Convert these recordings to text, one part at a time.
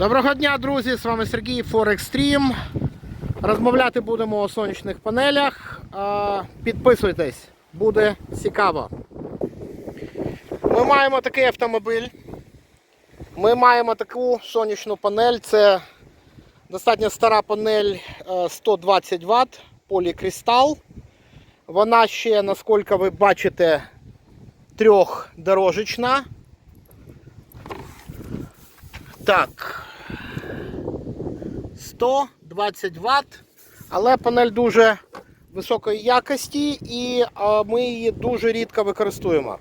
Доброго дня, друзі! З вами Сергій Форекстрім. Розмовляти будемо у сонячних панелях. Підписуйтесь, буде цікаво. Ми маємо такий автомобіль. Ми маємо таку сонячну панель. Це достатньо стара панель е, 120 Вт, полікристал. Вона ще, наскільки ви бачите, трьохдорожечна. Так. 120 Вт, але панель дуже високої якості і ми її дуже рідко використовуємо.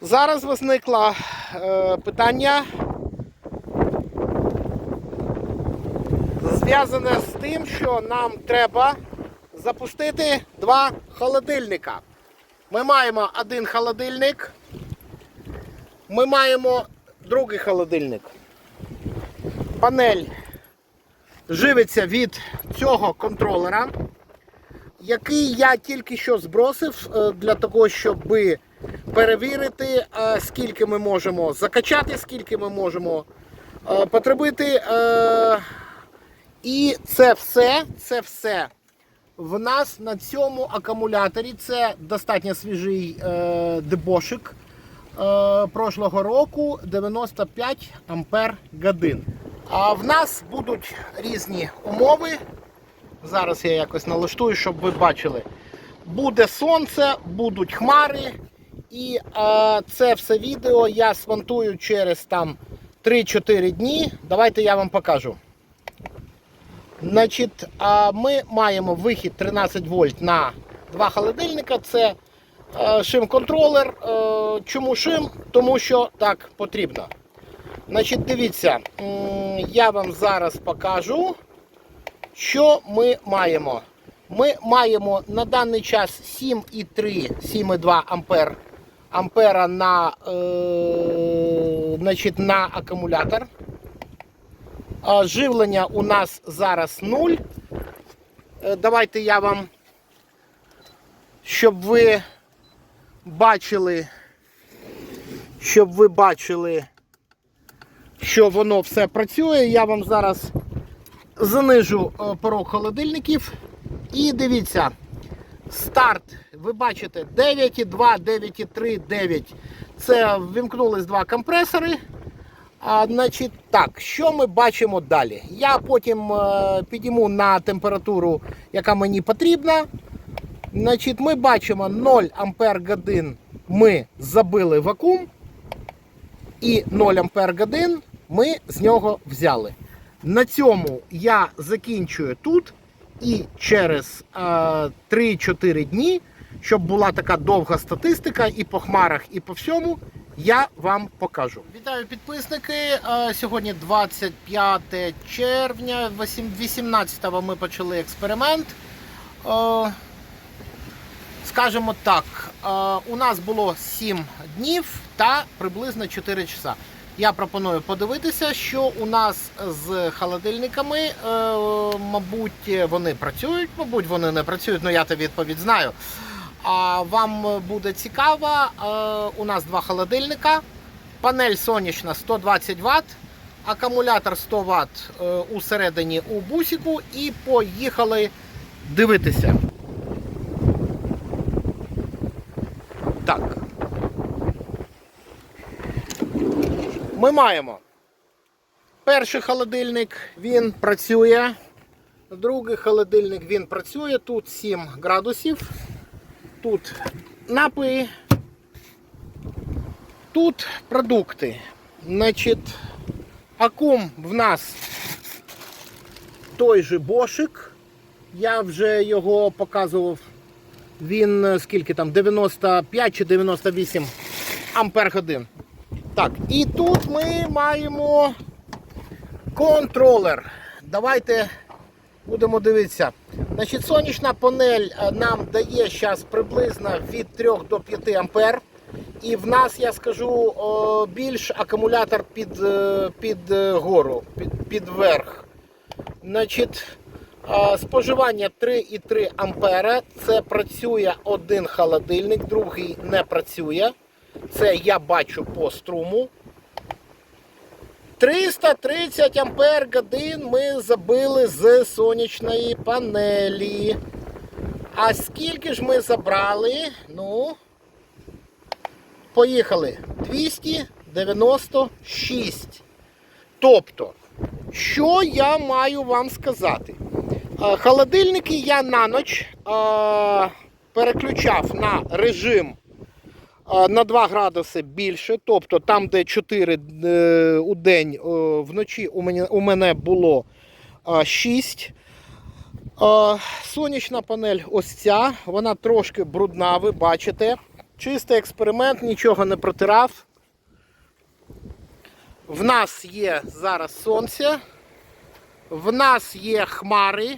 Зараз виникло е, питання, зв'язане з тим, що нам треба запустити два холодильника. Ми маємо один холодильник, ми маємо другий холодильник. Панель живиться від цього контролера, який я тільки що збросив е, для того, щоб перевірити, е, скільки ми можемо закачати, скільки ми можемо е, потребити. І це все, це все в нас на цьому акумуляторі. Це достатньо свіжий дебошик прошлого року 95 ампер годин. А в нас будуть різні умови. Зараз я якось налаштую, щоб ви бачили. Буде сонце, будуть хмари. І е, це все відео я смонтую через там 3-4 дні. Давайте я вам покажу. Значить, а ми маємо вихід 13 вольт на два холодильника. Це е, шим-контролер. Е, Чому шим? Тому що так потрібно. Значить, дивіться, я вам зараз покажу, що ми маємо. Ми маємо на даний час 7,3, 7,2 ампер, ампера на, е, значить, на акумулятор. Живлення у нас зараз 0. Е, Давайте я вам, щоб ви бачили, щоб ви бачили, що воно все працює. Я вам зараз занижу е, порог холодильників. І дивіться, старт, ви бачите, 9,2, 9,3, 9. Це ввімкнулись два компресори. А, значить, так, що ми бачимо далі? Я потім е, підійму на температуру, яка мені потрібна. Значить, ми бачимо 0 ампер годин ми забили вакуум, і 0 ампер годин ми з нього взяли. На цьому я закінчую тут. І через е, 3-4 дні, щоб була така довга статистика і по хмарах, і по всьому, я вам покажу. Вітаю підписники. Е, Сьогодні 25 червня, 18-го ми почали експеримент. Е, Скажімо так, е, у нас було 7 днів та приблизно 4 часа. Я пропоную подивитися, що у нас з холодильниками. Е, мабуть, вони працюють, мабуть, вони не працюють, але я то відповідь знаю. А вам буде цікаво, е, у нас два холодильника, панель сонячна 120 Вт, акумулятор 100 Вт е, усередині у бусику і поїхали дивитися. Так. Ми маємо перший холодильник, він працює. Другий холодильник він працює. Тут 7 градусів. Тут напої. Тут продукти. Значить, акум в нас той же бошик. Я вже його показував. Він е, скільки там 95 чи 98 ампер годин. Так, і тут ми маємо контролер. Давайте будемо дивитися. Значить, сонячна панель е, нам дає зараз приблизно від 3 до 5 ампер. І в нас, я скажу, більш акумулятор під, е, під е, гору, під, під верх. Значить, споживання 3,3 ампера. Це працює один холодильник, другий не працює. Це я бачу по струму. 330 ампер годин ми забили з сонячної панелі. А скільки ж ми забрали? Ну, поїхали. 296. Тобто, що я маю вам сказати? Холодильники я на ніч переключав на режим на 2 градуси більше. Тобто там, де 4 е, у день, вночі у мене, було е, 6. Е, Сонячна панель ось ця, вона трошки брудна, ви бачите. Чистий експеримент, нічого не протирав. В нас є зараз сонце, в нас є хмари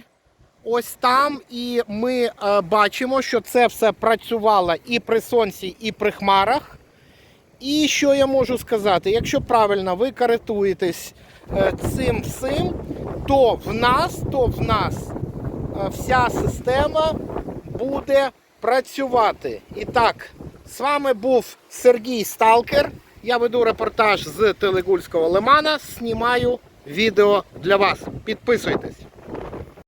ось там, і ми е, бачимо, що це все працювало і при сонці, і при хмарах. І що я можу сказати? Якщо правильно ви користуєтесь е, цим всім, то в нас, то в нас е, вся система буде працювати. І так, з вами був Сергій Сталкер. Я веду репортаж з Телегульського лимана. Знімаю відео для вас. Підписуйтесь.